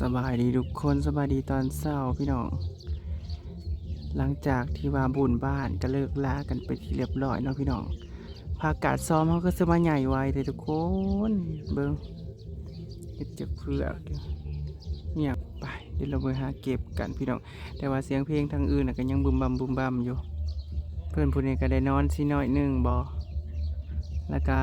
สบายดีทุกคนสบายดีตอนเช้าพี่น้อง หลังจากที่ว่าบุญบ้านก็เลิกลากันไปที่เรียบร้อยเนาะพี่น้องภากาศซ้อมเขาก็จะมาใหญ่ไวเลยทุกคนเบิ้งเห็ดจากเผือกเนี่ยไปเดี๋ยวเราไปหาเก็บกันพี่น้อง แต่ว่าเสียงเพลงทางอื่นก็ยังบุมบัมบุมบัมอยู่ เพื่อนผู้นี้ก็ได้นอนสิน้อยหนึงบอแล้วก็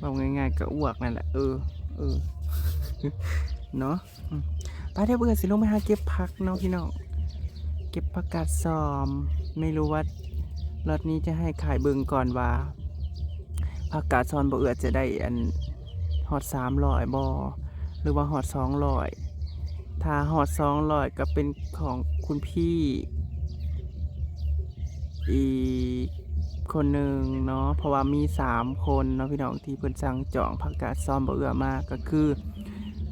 บอกง่ายๆก็อ้วกนั่นแหละเออเออเนาะอืมไปเดี๋ยวเบื่อสิลงไปหาเก็บผักเนาะพี่น้องเก็บผักกาดซอม ไม่รู้ว่ารถนี้จะให้ขายเบิงก่อนว่าผักกาดซอนบ่เอือจะได้อันฮอดสามร้อยบอหรือว่าฮอดสองร้อยถ้าฮอดสองร้อยก็เป็นของคุณพี่อีก คนหนึ่งเนาะเพราะว่ามีสามคนเนาะพี่น้องที่เพิ่นสั่งจองผักกาดซ้อมบ่เอื้อมากก็คือ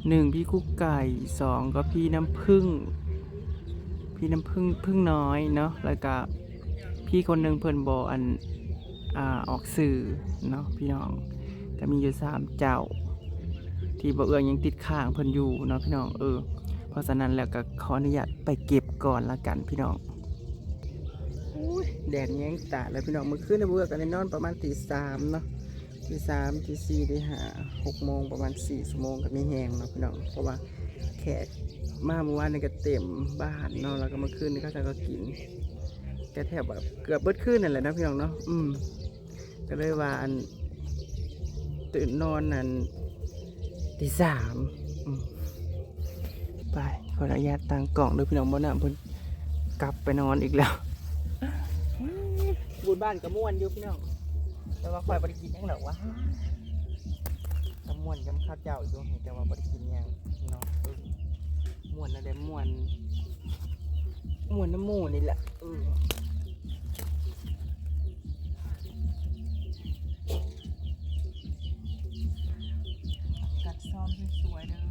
หนึ่งพี่คุกไก่สองก็พี่น้ำพึ่ง พี่น้ำพึ่งพึ่งน้อยเนาะแล้วก็พี่คนหนึ่งเพิ่นบออันอ่าออกสื่อเนาะพี่น้องก็มีอยู่สามเจ้า ที่บ่เอื้อยังติดข้างเพิ่นอยู่เนาะพี่น้องเออเพราะฉะนั้นแล้วก็ขออนุญาตไปเก็บก่อนละกันพี่น้อง แดดแย้งตาเลยพี่น้องเมื่อคืนในเบื่อกันได้นอนประมาณตีสามเนาะตีสามตีสี่ได้าหกโมงประมาณสี่ชั่วโมงก็มีแหงเนาะพี่น้องเพราะว่าแขกมาเมื่อวานนี่ก็เต็มบ้านเนาะแล้วก็เมื่อคืนนี่เขาจะก็กินแกแทบแบบเกือบเบิดคืนนั่นแหละนะพี่น้องเนาะอืมก็เลยว่าอันตื่นนอนนั่นตีสามไปขออนุญาตตั้งกล่องด้วยพี่น้องบ่น่ะเพิ่นกลับไปนอนอีกแล้ว บุญบ้านก็ม่วนอยู่พี่น้องแต่ว่าคอยบริกินยังหรอวะก็ม่วนยำข้าวเจ้าอยู่แต่ว่าบริกินยังเนาะเออม่วนอะไรม่วนม่วนน้ำมูนี่แหละเออกัดซ้อมสวยๆเด้อ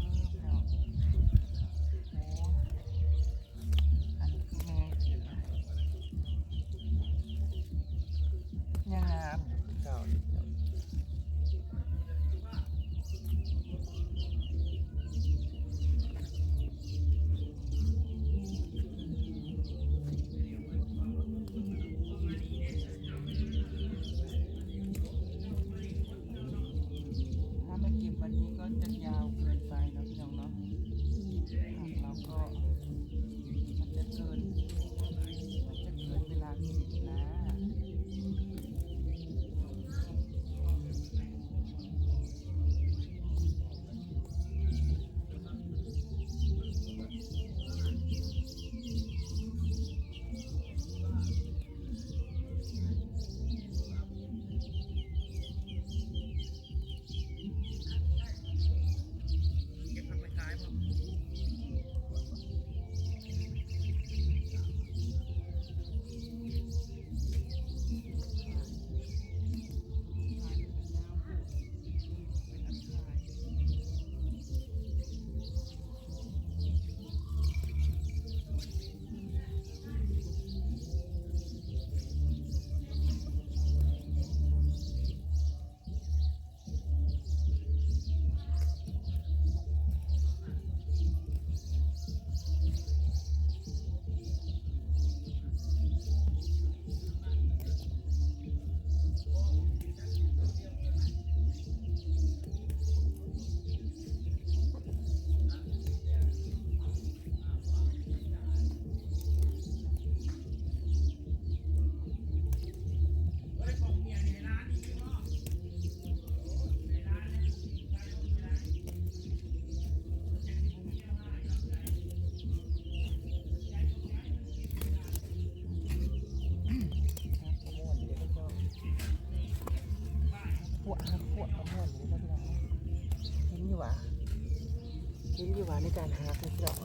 เห็นอยู่หวะในการหาพี่น้อง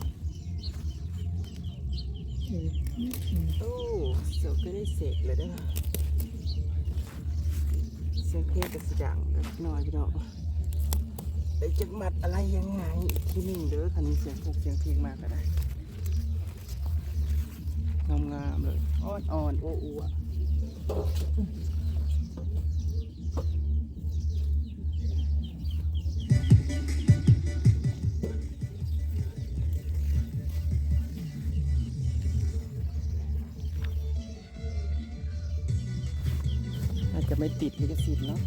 โอ้เสือก็ได้เสกเลยเด้อเสียงเพลงกระสิดังเล็กน้อยพี่น้องได้จักมัดอะไรยังไงอีกทีหนึ่งเด้อคันนี้เสียงพวกเสียงเพลงมากก็ได้งามๆเลยอ่อนๆโอ้อว ติดลิขสิทธิ์เนาะ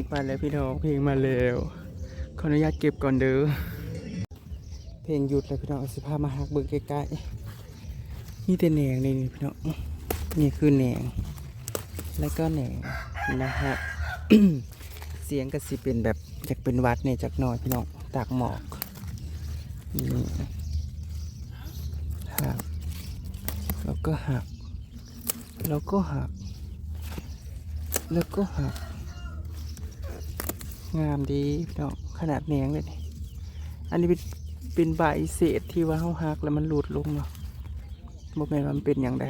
เพลงมาแล้วพี่น้องเพลงมาแล้วขออนุญาตเก็บก่อนเด้อเพลงหยุดเลยพี่น้องสิพามาหักเบิ่งใกล้ๆนี่แต่แหนงนี่พี่น้องนี่คือแหนง แล้วก็แหนงนะฮะเสียงก็สิเป็นแบบอยากเป็นวัดเนี่ยจากหน่อยพี่น้องตากหมอกนี่หักแล้วก็หักแล้วก็หักแล้วก็หัก งามดีพี่น้องขนาดแหนงเลยนี่อันนี้เป็นเป็นใบเศษที่ว่าเขาหักแล้วมันหลุดลงเนาะบอกแม่นมันเป็นอย่างไร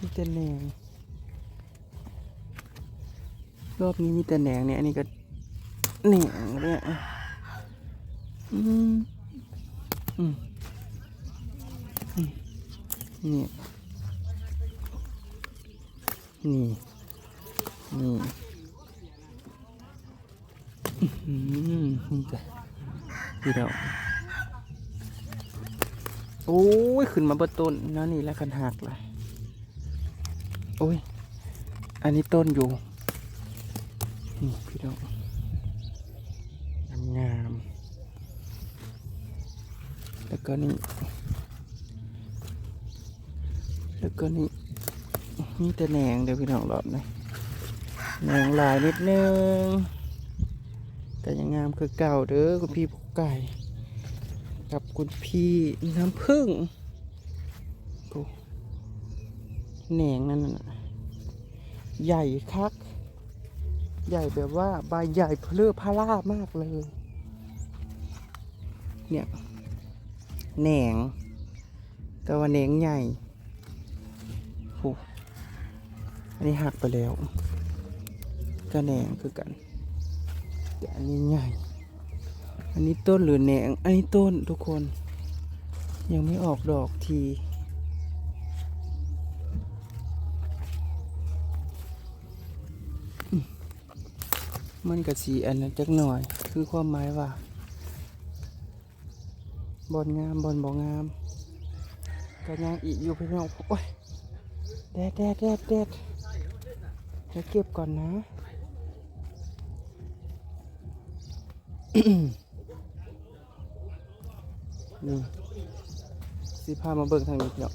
มีแต่แหนงรอบนี้มีแต่แหนงเนี่ยอันนี้ก็ นงเนี่ยอืมอืมอืมนี่นี่ นี่อืมนี่จ้ะพี่เราโอ้ย ขึ้นมาบนต้นนั่นนี่แล้วกันหักเลยโอ้ย อันนี้ต้นอยู่ นี่พี่น้องงามงามๆ แล้วก็นี่ แล้วก็นี่มีแต่แหนงเดี๋ยวพี่น้องรอบนะแหนงลายนิดนึง แต่ยังงามคือเก่าเด้อคุณพี่ผู้ไก่ กับคุณพี่น้ำผึ้งแหนงนั่นน่ะใหญ่คัก ใหญ่แบบว่าใบใหญ่เพลือพาราบมากเลย เนี่ย แหนง แต่ว่าแหนงใหญ่โอ้อันนี้หักไปแล้วก็แหนงคือกันแต่อันนี้ใหญ่ อันนี้ต้นหรือแหนง อันนี้ต้นทุกคน ยังไม่ออกดอกทีมันกะสีอันนั้นจักหน่อย คือความหมายว่า บอลงามบอลบ่งามก็ยังอีกอยู่พี่น้องโอ้ยแดดแดดแดดแดดเดี๋ยวเก็บก่อนนะนี่สิพามาเบิ่งทางนี้พี่น้อง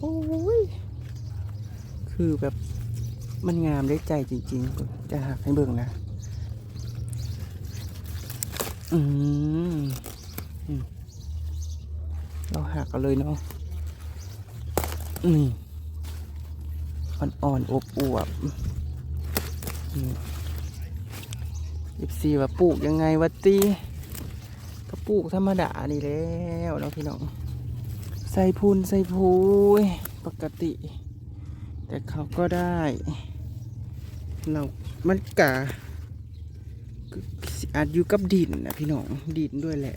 โอ้ย คือแบบมันงามได้ใจจริงๆ จะหักให้เบิ่งนะ อืมเราหักกันเลยเนาะนี่อ่อนๆอบอวบอีซีว่าปลูกยังไงวะตีก็ปลูกธรรมดานี่แล้วเนาะพี่น้อง ใส่พูนใส่พูยปกติ แต่เขาก็ได้ เรามันกะ อาจอยู่กับดินนะพี่น้องดินด้วยแหละ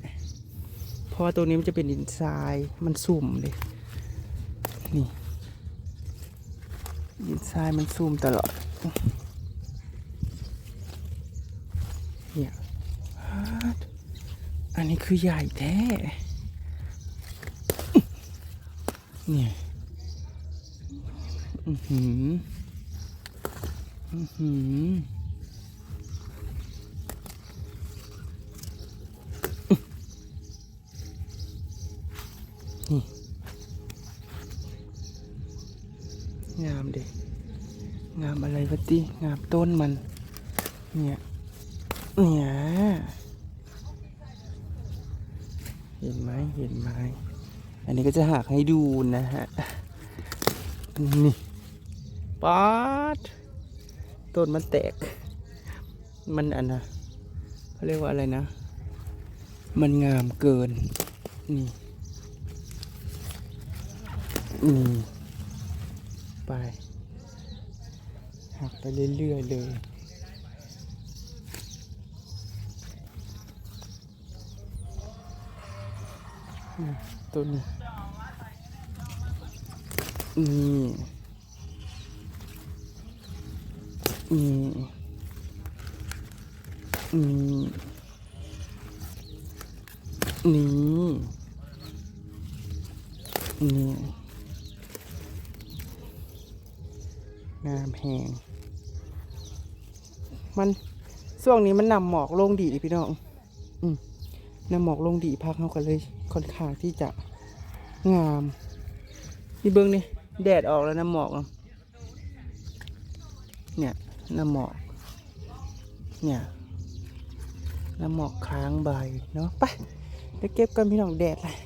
เพราะว่าตัวนี้มันจะเป็นดินทรายมันสุ่มเลย นี่ดินทรายมันสุ่มตลอด เนี่ย อันนี้คือใหญ่แท้ เนี่ยอือหือ อือหือ นี่งามเด็งามอะไรวะติงามต้นมัน เนี่ยเนี่ยเห็นไหมเห็นไหมอันนี้ก็จะหักให้ดูนะฮะ นี่ป๊าดต้นมันแตก มันอันนะเขาเรียกว่าอะไรนะ มันงามเกิน นี่ นี่ไป หักไปเรื่อยๆเลยต้นนี้นี่นี่นี่นี่ งามแหงมันช่วงนี้มันนำหมอกลงดีพี่น้องอืมนำหมอกลงดีพักเขากันเลยค่อนข้างที่จะงามนี่เบิ้งนี่แดดออกแล้วน้ำหมอกเนี่ยน้ำหมอก เนี่ยน้ำหมอกค้างใบเนาะไปไปเก็บกันพี่น้องแดดเลย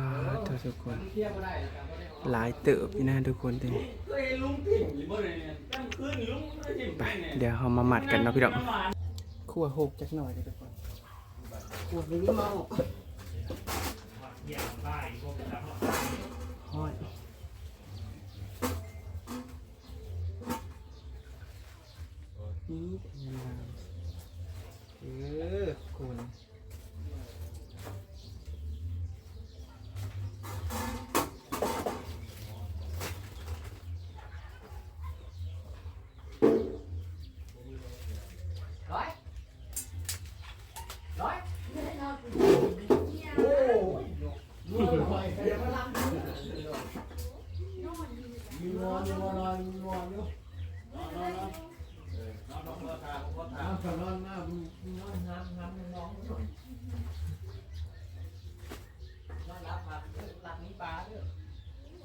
อ่าทุกคน หลายเติบอยู่นะทุกคนทีนี้ไปเดี๋ยวเรามาหมัดกันเนาะพี่ดองคั่วหกจักหน่อยเลยทุกคนขั่วไม่ได้มาฮอยนี่งามเออคุณ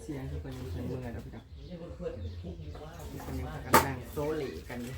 เสียงคือคนยังใช้มือแล้วพี่น้องคนยังพากันนั่ง โซเลกันเลย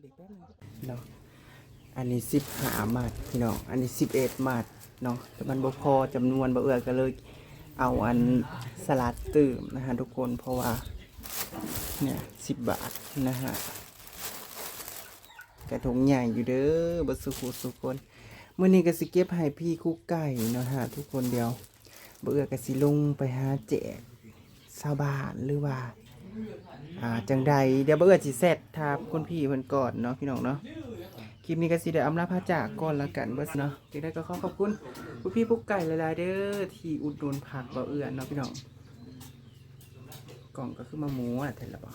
เด็กแป๊บนึงเนาะอันนี้สิบหามาดพี่น้องอันนี้สิบเอ็ดมาดเนาะแต่มันบ่พอจำนวนบ่เอื้อก็เลยเอาอันสลัดตื่มนะฮะทุกคนเพราะว่าเนี่ยสิบบาทนะฮะกระทงใหญ่อยู่เด้อบสุขุสุคนเมื่อนี้ก็สิเก็บให้พี่คุกไก่เนาะฮะทุกคนเดียว เอื้อก็สิลงไปหาแจกชาวบ้านหรือว่าอ่าจังใดเดี๋ยวเบื่อสิเสร็จทาคุณพี่เพิ่นก่อนเนาะพี่น้องเนาะคลิปนี้ก็สิได้อำลาพระจากก่อนละกันเบิดเนาะจังได้ก็ขอขอบคุณผู้พี่ปุ๊กไก่หลายๆเด้อที่อุดหนุนผักบ่เอื้อนเนาะพี่น้องกล่องก็คือมาหมูอะเห็นแล้วบ่